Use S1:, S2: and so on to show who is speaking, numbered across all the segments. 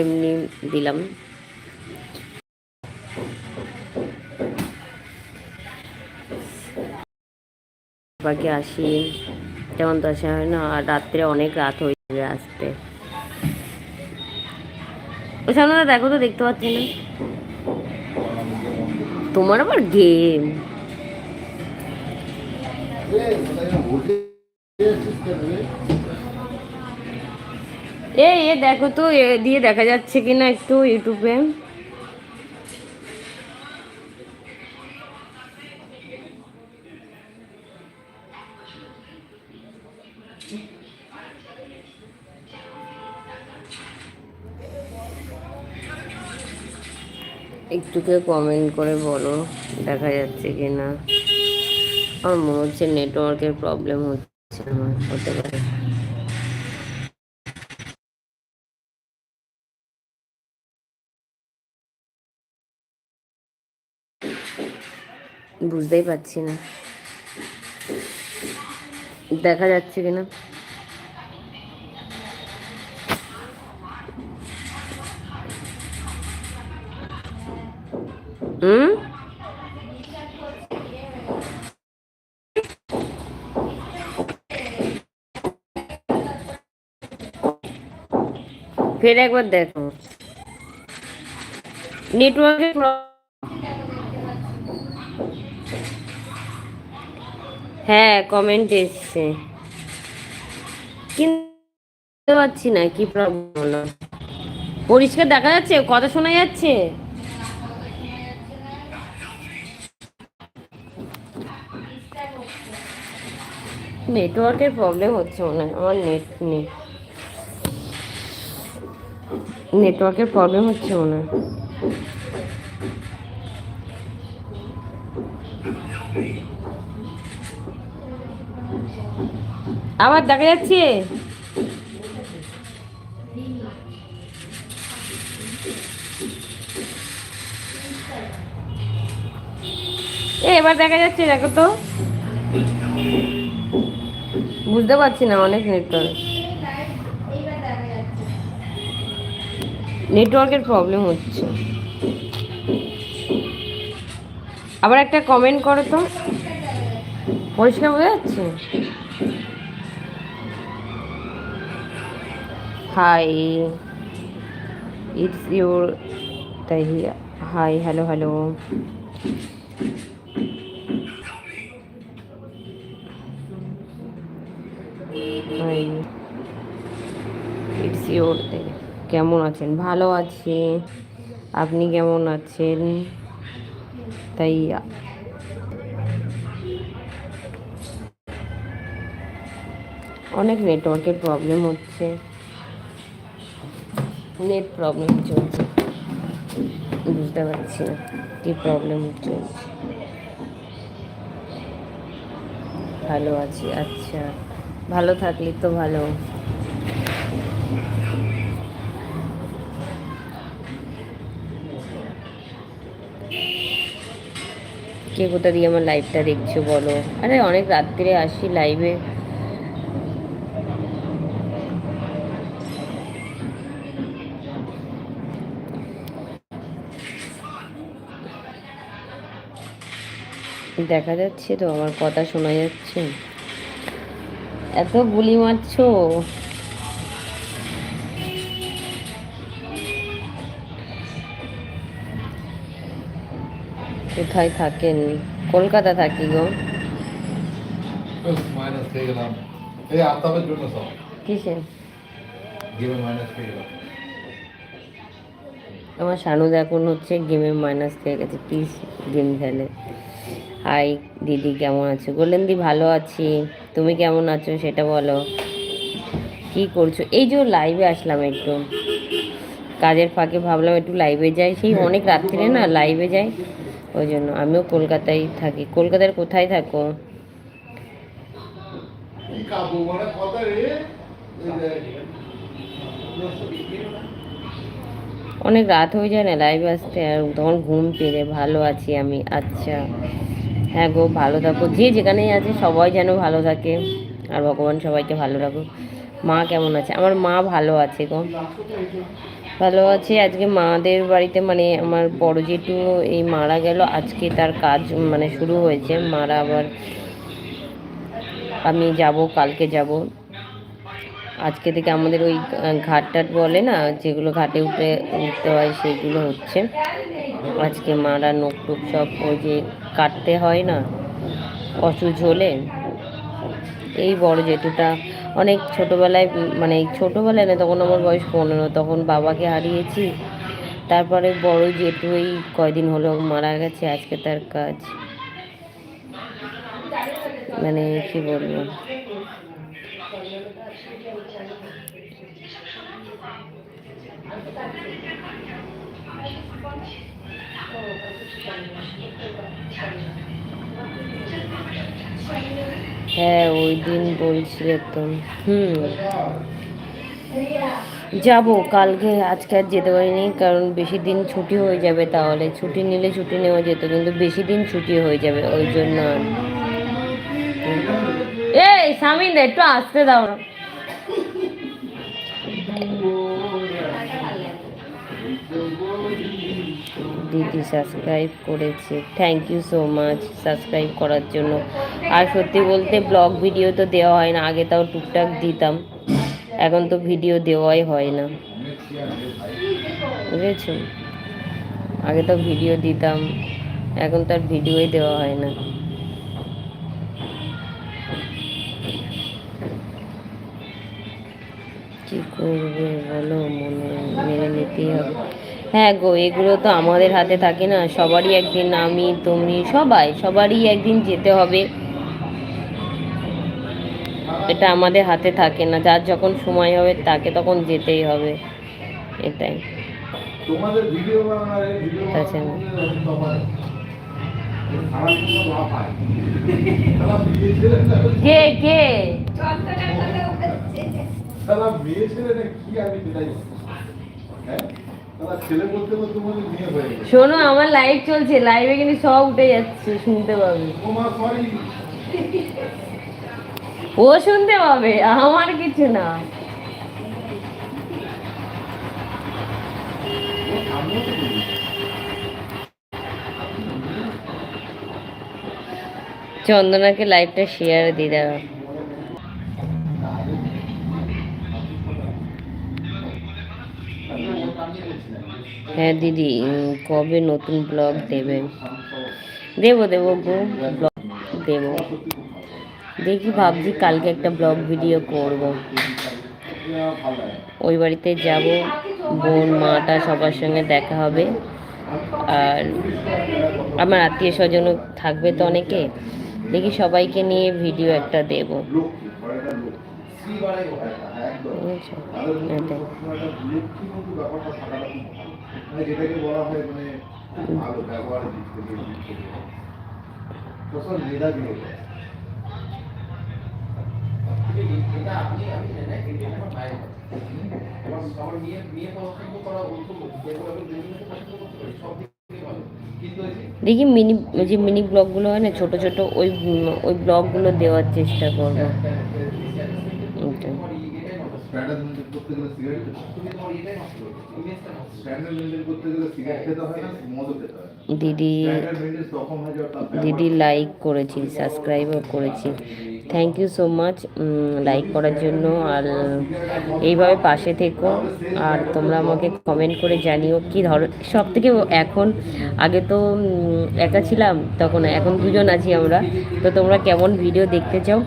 S1: এমনি দিলাম। বাকি আসি। তেমন তো আসা হয় না, আর রাত্রে অনেক রাত হয়ে যাবে আসতে। ওই সামনে দেখো তো, দেখতে পাচ্ছি না? তোমার আবার গেম এ এ, দেখো তো, এ, দিয়ে দেখা যাচ্ছে কিনা একটু ইউটিউবে একটুকে কমেন্ট করে বলো, দেখা যাচ্ছে কিনা। আমার মনে হচ্ছে নেটওয়ার্কের প্রবলেম হচ্ছে আমার হতে পারে। বুঝতেই পারছি না। দেখা যাচ্ছে কিনা? হুম? ফের একবার দেখো। নেটওয়ার্কের হ্যাঁ কমেন্ট এসছে। কিন্তু পাচ্ছি না, কি প্রবলেম হলো? পরিষ্কার দেখা যাচ্ছে? কথা শোনা যাচ্ছে? নেটওয়ার্কের প্রবলেম হচ্ছে মনে হয়, আমার নেট নেই। নেটওয়ার্কের প্রবলেম হচ্ছে মনে হয়। আবার দেখা যাচ্ছে? এবার দেখা যাচ্ছে, দেখো তো। বুঝতে পারছি না অনেক নেটওয়ার্ক। নেটওয়ার্কের প্রবলেম হচ্ছে। আবার একটা কমেন্ট করো তো। পরিষ্কার বোঝা যাচ্ছে? হাই ইটস ইউর তাই hi hello hello hi it's your কেমন আছেন? ভালো আছি। আপনি কেমন আছেন? তাই অনেক নেটওয়ার্কের প্রবলেম হচ্ছে। নেট প্রবলেম চলছে। বুঝতে পারছি না কী প্রবলেম চলছে। ভালো আছি আচ্ছা। ভালো থাকলে তো ভালো। কে কোথা দিয়ে আমার লাইভটা দেখছ বলো? আরে অনেক রাত্রে আসি লাইভে দেখা যাচ্ছে তো আমার কথা শোনা যাচ্ছে। এত গুলি মারছো। কোথায় থাকেন? কলকাতা থাকি গো। কিসে আমার শানুদ এখন হচ্ছে গেমে মাইনাস পেয়ে গেছে। প্লিজ গেম খেলে। হাই দিদি কেমন আছো? গোল্ডেন দি ভালো আছি। তুমি কেমন আছো? সেটা বলো। কি করছ? এই যে লাইভে আসলাম একটু। কাজের ফাঁকে ভাবলাম একটু লাইভে যাই। সেই অনেক রাত্রিরে না লাইভে যাই। ওই জন্য আমিও কলকাতায় থাকি। কলকাতার কোথায় থাকো? অনেক রাত হয়ে যায় না লাইভে আসতে। আর তখন ঘুম পেরে ভালো আছি আমি। আচ্ছা। হ্যাঁ গো, ভালো থাকো। যে যেখানেই আছে, সবাই যেন ভালো থাকে। আর ভগবান সবাইকে ভালো রাখো মা কেমন আছে? আমার মা ভালো আছে গো। ভালো আছে। আজকে মাদের বাড়িতে মানে আমার বড় জেঠু এই মারা গেল। আজকে তার কাজ মানে শুরু হয়েছে। মারা আবার আমি যাব, কালকে যাব। আজকে থেকে আমাদের ওই ঘাট টাট বলে না, যেগুলো ঘাটে উঠে উঠতে হয় সেগুলো হচ্ছে। আজকে মারা নোক টোক সব ওই যে কাটতে হয় না অসুচ হলে এই বড় জেঠুটা অনেক ছোটোবেলায় মানে ছোটোবেলায় না, তখন আমার বয়স পনেরো, তখন বাবাকে হারিয়েছি। তারপরে বড় জেঠু এই কয়দিন হলো মারা গেছে, আজকে তার কাজ। মানে কি বলব? হ্যাঁ ওই দিন বলছিলে তো। হুম। যাব, কালকে আজকে আর যেতে পারিনি কারণ বেশি দিন ছুটি হয়ে যাবে তাহলে। ছুটি নিলে ছুটি নেওয়া যেত, কিন্তু বেশি দিন ছুটি হয়ে যাবে, ওই জন্য এই স্বামী একটু আসতে দাও না। দিদি সাবস্ক্রাইব করেছে। Thank you so much subscribe করার জন্য। আর সত্যি বলতে ব্লগ ভিডিও তো দেওয়া হয় না, আগে তাও টুকটাক দিতাম। এখন তো ভিডিও দেওয়াই হয় না। বুঝেছ? আগে তো ভিডিও দিতাম, এখন তো আর ভিডিওই দেওয়া হয় না। কি করবে বলো, মনে, মেনে নিতেই হবে। হ্যাঁ গো এগুলো তো আমাদের হাতে থাকে না। সবারই একদিন আমি তুমি সবাই সবারই একদিন যেতে হবে। এটা আমাদের হাতে থাকে না যার যখন সময় হবে তাকে তখন যেতেই হবে। এটাই।
S2: তোমাদের ভিডিও বানানোর এই ভিডিও
S1: আচ্ছা। কে কে?
S2: কি আমি
S1: শোনো আমার লাইভ চলছে। লাইভে কিন্তু সব উঠে যাচ্ছে শুনতে পাবে।
S2: ও
S1: শুনতে পাবে আমার কিছু না। চন্দনাকে লাইভটা শেয়ার দিয়ে দেওয়া হ্যাঁ দিদি কবে নতুন ব্লগ দেবে? দেবো দেবো গো ব্লগ দেবো। দেখি, ভাবছি কালকে একটা ব্লগ ভিডিও করব। ওই বাড়িতে যাব, বোন, মাটা সবার সঙ্গে দেখা হবে। আর আমার আত্মীয় স্বজনও থাকবে তো অনেকে। দেখি সবাইকে নিয়ে ভিডিও একটা দেব।
S2: হ্যাঁ। মানে যেটাকে বলা হয় মানে ভালো ব্যবহারের দিক থেকে, দিক থেকে। সবসময় মেধাবী হতে
S1: দেখি মিনি যে মিনি ব্লগগুলো হয় না ছোট ছোট ওই ওই ব্লগগুলো দেওয়ার চেষ্টা করব। ওটাই।
S2: স্ট্যান্ডার্ড মেনটেন করতে গেলে সিগারেট খেতে স্ট্যান্ডার্ড মেনটেন করতে গেলে সিগারেট খেতে হয় না মদও খেতে হয়
S1: দিদি দিদি লাইক করেছি সাবস্ক্রাইবও করেছি। Thank you so much like করার জন্য। আর এইভাবে পাশে থেকো। আর তোমরা আমাকে কমেন্ট করে জানিও কি ধর সব থেকে এখন আগে তো একা ছিলাম তখন এখন দুজন আছি আমরা। তো তোমরা কেমন ভিডিও দেখতে চাও?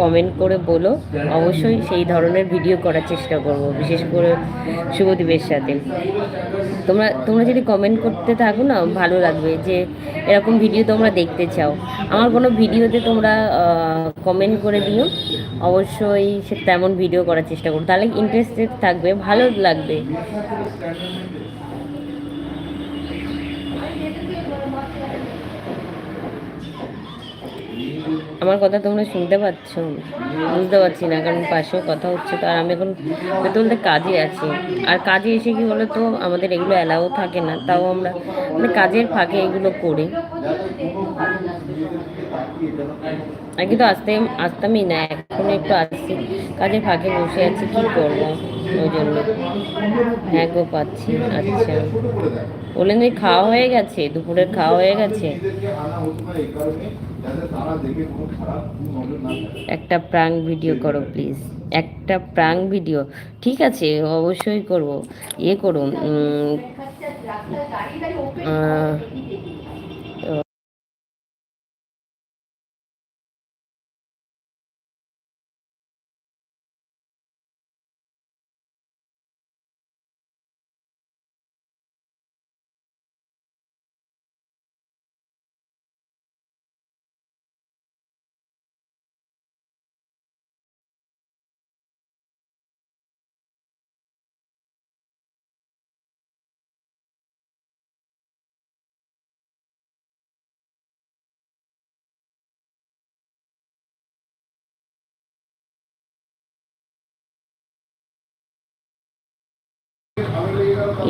S1: কমেন্ট করে বলো। অবশ্যই সেই ধরনের ভিডিও করার চেষ্টা করব, বিশেষ করে শুভদীপের সাথে। তোমরা তোমরা যদি কমেন্ট করতে থাকো না, ভালো লাগবে যে এরকম ভিডিও তোমরা দেখতে চাও। আমার কোনো ভিডিওতে তোমরা কমেন্ট করে দিও। অবশ্যই সে তেমন ভিডিও করার চেষ্টা করো তাহলে ইন্টারেস্টেড থাকবে, ভালো লাগবে। আমার কথা তোমরা শুনতে পাচ্ছ? বুঝতে পারছি না, কারণ পাশেও কথা হচ্ছে, তো আর আমি এখন বলতে কাজে আছি। আর কাজে এসে কি বলো তো, আমাদের এগুলো অ্যালাও থাকে না, তাও আমরা মানে কাজের ফাঁকে এগুলো করি। আগে তো আসতে, আসতামই না এখন একটু আসছি। কাজে ফাঁকে বসে আছি, কি করব ওই জন্য? হ্যাঁ গো, পাচ্ছি আচ্ছা। বললেন যে খাওয়া হয়ে গেছে, দুপুরের খাওয়া হয়ে গেছে? একটা প্রাং ভিডিও করো প্লিজ। একটা প্রাং ভিডিও। ঠিক আছে অবশ্যই করব। ইয়ে করুন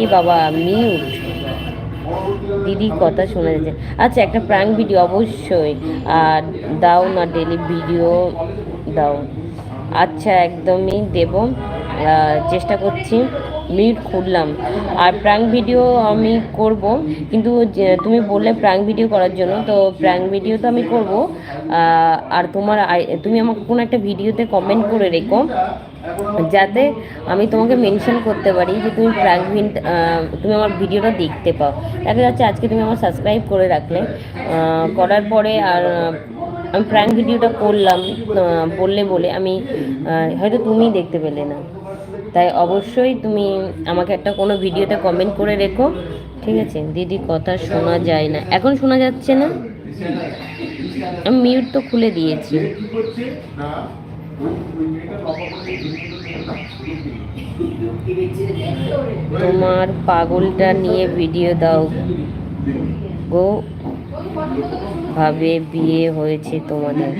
S1: এ বাবা মিউট দিদি কথা শোনা যাচ্ছে। আচ্ছা একটা প্রাঙ্ক ভিডিও অবশ্যই। আর দাও না ডেলি ভিডিও দাও। আচ্ছা একদমই দেব। চেষ্টা করছি। মিউট খুললাম আর প্রাঙ্ক ভিডিও আমি করব, কিন্তু তুমি বললে প্রাঙ্ক ভিডিও করার জন্য, তো প্রাঙ্ক ভিডিও তো আমি করব। আর তোমার তুমি আমাকে কোনো একটা ভিডিওতে কমেন্ট করে রেখো, যাতে আমি তোমাকে মেনশন করতে পারি যে তুমি প্রাঙ্ক তুমি আমার ভিডিওটা দেখতে পাও। দেখা যাচ্ছে আজকে তুমি আমার সাবস্ক্রাইব করে রাখলে। করার পরে আর, আমি প্র্যাঙ্ক ভিডিওটা করলাম বললে বলে আমি হয়তো তুমি দেখতে পেলে না। তাই অবশ্যই তুমি আমাকে একটা কোনো ভিডিওতে কমেন্ট করে রেখো, ঠিক আছে? দিদি কথা শোনা যায় না। এখন শোনা যাচ্ছে না? আমি মিউট তো খুলে দিয়েছি। তোমার পাগলটা নিয়ে ভিডিও দাও। গো। ভাবে বিয়ে হয়েছে তোমাদের?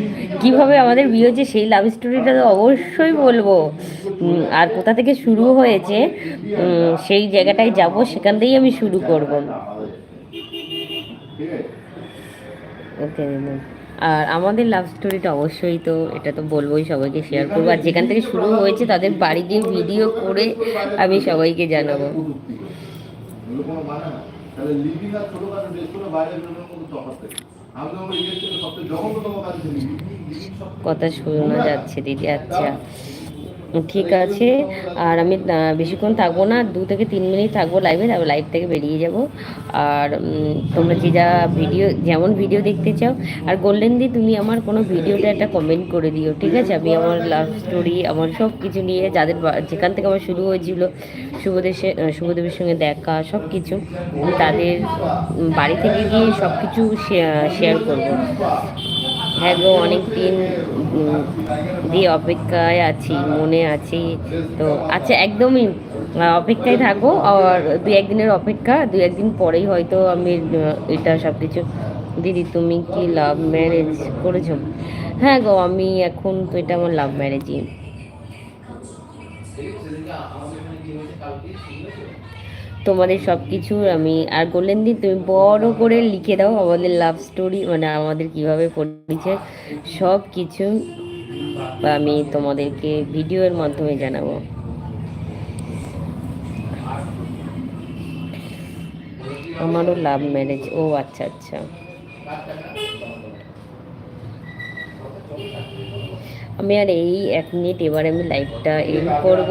S1: কীভাবে আমাদের বিয়ে হয়েছে সেই লাভ স্টোরিটা তো অবশ্যই বলব। আর কোথা থেকে শুরু হয়েছে সেই জায়গাটায় যাব, সেখান থেকেই আমি শুরু করব। আর আমাদের লাভ স্টোরিটা অবশ্যই তো, এটা তো বলবোই, সবাইকে শেয়ার করব। আর যেখান থেকে শুরু হয়েছে, তাদের বাড়ি দিয়ে ভিডিও করে আমি সবাইকে জানাব।
S2: তাহলে লিভিং আর দেশ করে বাইরে বেরোনোর কোনো তফাৎ থাকে
S1: কথা শোনা যাচ্ছে দিদি আচ্ছা। ঠিক আছে। আর আমি বেশিক্ষণ থাকব না দু থেকে তিন মিনিট থাকব লাইভে তারপর লাইভ থেকে বেরিয়ে যাব। আর তোমরা যে যা ভিডিও যেমন ভিডিও দেখতে চাও আর গোল্ডেন দি তুমি আমার কোনো ভিডিওতে একটা কমেন্ট করে দিও ঠিক আছে? আমি আমার লাভ স্টোরি আমার সব কিছু নিয়ে যাদের যেখান থেকে আমার শুরু হয়েছিল শুভদেশে আহ, শুভদেবের সঙ্গে দেখা সব কিছু তাদের বাড়ি থেকে গিয়ে সব কিছু শেয়ার করব। হ্যাঁ গো অনেক দিন দিয়ে অপেক্ষায় আছি, মনে আছি। তো আচ্ছা একদমই অপেক্ষায় থাকব আর দু একদিনের অপেক্ষা দু একদিন পরেই হয়তো আমি এটা সব কিছু দিদি তুমি কি লাভ ম্যারেজ করেছ? হ্যাঁ গো, আমি এখন তো এটা আমার লাভ ম্যারেজই তোমাদের সব কিছু আমি, আর গোল্ডেন দিন তুমি বড় করে লিখে দাও আমাদের লাভ স্টোরি মানে আমাদের কীভাবে পরিচয় সব কিছু আমি তোমাদেরকে ভিডিওর মাধ্যমে জানাব। আমারও লাভ ম্যারেজ ও আচ্ছা আচ্ছা। আমি আর এই এক মিনিট এবার আমি লাইভটা এন্ড করব।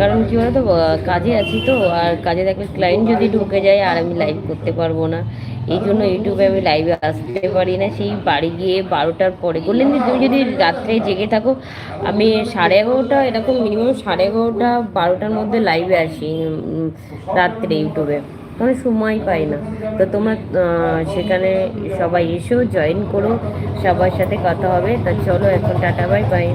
S1: কারণ কি বলতো কাজে আছি তো, আর কাজে থাকলে ক্লায়েন্ট যদি ঢুকে যায়, আর আমি লাইভ করতে পারব না। এই জন্য ইউটিউবে আমি লাইভে আসতে পারি না। সেই বাড়ি গিয়ে বারোটার পরে, বললেন যে তুমি যদি রাত্রে জেগে থাকো, আমি সাড়ে এগারোটা, এরকম মিনিমাম সাড়ে এগারোটা, বারোটার মধ্যে লাইভে আসি রাত্রে ইউটিউবে মানে সময় পাই না। তো তোমরা সেখানে সবাই এসেও জয়েন করো, সবার সাথে কথা হবে। তা চলো, এখন টাটা বাই বাই